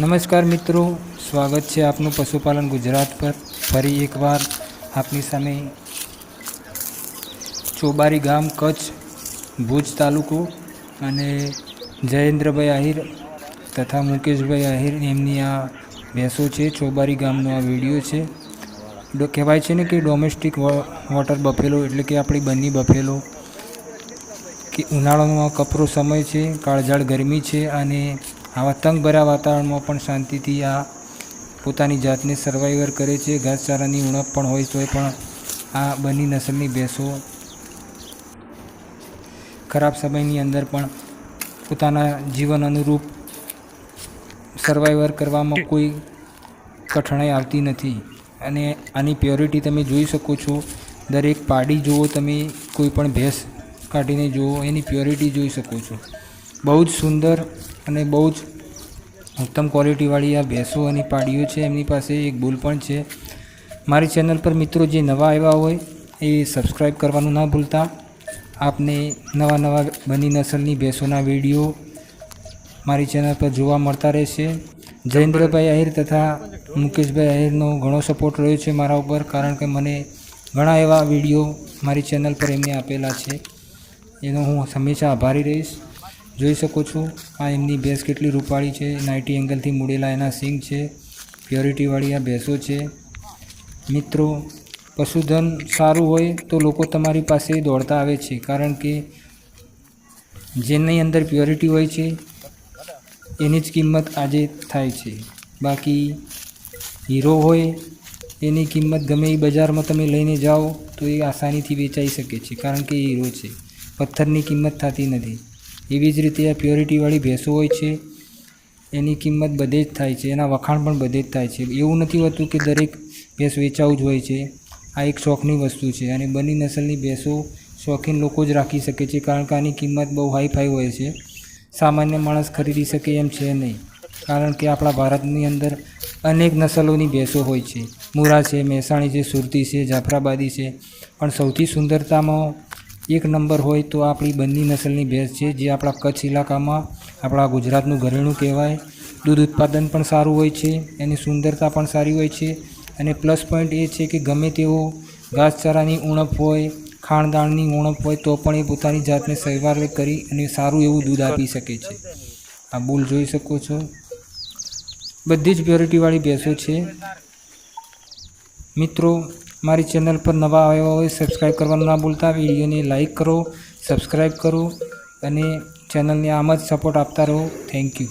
નમસ્કાર મિત્રો, સ્વાગત છે આપનું પશુપાલન ગુજરાત પર. ફરી એકવાર આપની સામે ચોબારી ગામ, કચ્છ, ભુજ તાલુકો અને જયેન્દ્રભાઈ આહિર તથા મુકેશભાઈ આહિર એમની આ ભેંસો છે, ચોબારી ગામનો આ વીડિયો છે. કહેવાય છે ને કે ડોમેસ્ટિક વોટર બફેલો એટલે કે આપણી બંની બફેલો કે ઉનાળાનો આ કપરો સમય છે, કાળઝાળ ગરમી છે અને આવા તંગભર્યા વાતાવરણમાં પણ શાંતિથી આ પોતાની જાતને સર્વાઈવર કરે છે. ઘાસચારાની ઉણપ પણ હોય તોય પણ આ બની નસલની ભેંસો. ખરાબ સમયની અંદર પણ પોતાના જીવન અનુરૂપ સર્વાઈવર કરવામાં કોઈ કઠણાઈ આવતી નથી. અને આની પ્યોરિટી તમે જોઈ શકો છો. દરેક પાડી જુઓ તમે, કોઈ પણ ભેંસ કાઢીને જુઓ, એની પ્યોરિટી જોઈ શકો છો. બહુ જ સુંદર અને બહુ જ ઉત્તમ ક્વોલિટીવાળી આ ભેંસો અને પાડીઓ છે, એમની પાસે એક બુલ પણ છે. મારી ચેનલ પર મિત્રો જે નવા આવ્યા હોય, એ સબસ્ક્રાઈબ કરવાનું ના ભૂલતા. આપને નવા નવા બની નસલની ભેંસોના વીડિયો મારી ચેનલ પર જોવા મળતા રહેશે. જયેન્દ્રભાઈ આહિર તથા મુકેશભાઈ આહિરનો ઘણો સપોર્ટ રહ્યો છે મારા ઉપર, કારણ કે મને ઘણા એવા વીડિયો મારી ચેનલ પર એમને આપેલા છે. એનો હું હંમેશા આભારી રહીશ. જોઈ શકો છો. આ એમની ભેંસ કેટલી રૂપાળી છે. નાઇટી એંગલથી મૂડેલા એના સિંગ છે. પ્યોરિટીવાળી આ ભેંસો છે. મિત્રો, પશુધન સારું હોય તો લોકો તમારી પાસે દોડતા આવે છે. કારણ કે જેની અંદર પ્યોરિટી હોય છે, એની જ કિંમત આજે થાય છે. બાકી હીરો હોય, એની કિંમત ગમે એ બજારમાં તમે લઈને જાઓ તો એ આસાનીથી વેચાઈ શકે છે. કારણ કે એ હીરો છે. પથ્થરની કિંમત થતી નથી. એવી જ રીતે આ પ્યોરિટીવાળી ભેંસો હોય છે, એની કિંમત બધે જ થાય છે, એના વખાણ પણ બધે જ થાય છે. એવું નથી હોતું કે દરેક ભેંસ વેચાવું જ હોય છે. આ એક શોખની વસ્તુ છે અને બની નસલની ભેંસો શોખીન લોકો જ રાખી શકે છે, કારણ કે આની કિંમત બહુ હાઈ ફાઈ હોય છે. સામાન્ય માણસ ખરીદી શકે એમ છે નહીં, કારણ કે આપણા ભારતની અંદર અનેક નસલોની ભેંસો હોય છે. મુરા છે, મહેસાણી છે, સુરતી છે, જાફરાબાદી છે, પણ સૌથી સુંદરતામાં એક નંબર હોય તો આપણી બંની નસલની ભેંસ છે, જે આપણા કચ્છ ઇલાકામાં, આપણા ગુજરાતનું ઘરેણું કહેવાય. દૂધ ઉત્પાદન પણ સારું હોય છે, એની સુંદરતા પણ સારી હોય છે. અને પ્લસ પોઈન્ટ એ છે કે ગમે તેવો ઘાસચારાની ઉણપ હોય, ખાણદાણની ઉણપ હોય, તો પણ એ પોતાની જાતને સહેવાર કરી અને સારું એવું દૂધ આપી શકે છે. આ બુલ જોઈ શકો છો. બધી જ પ્યોરિટીવાળી ભેંસો છે. મિત્રો મારી ચેનલ પર નવા આવ્યા હોય સબસ્ક્રાઈબ કરવાનું ના ભૂલતા, વિડીયોને લાઇક કરો સબસ્ક્રાઈબ કરો, અને ચેનલને આમ જ સપોર્ટ આપતા રહો. Thank you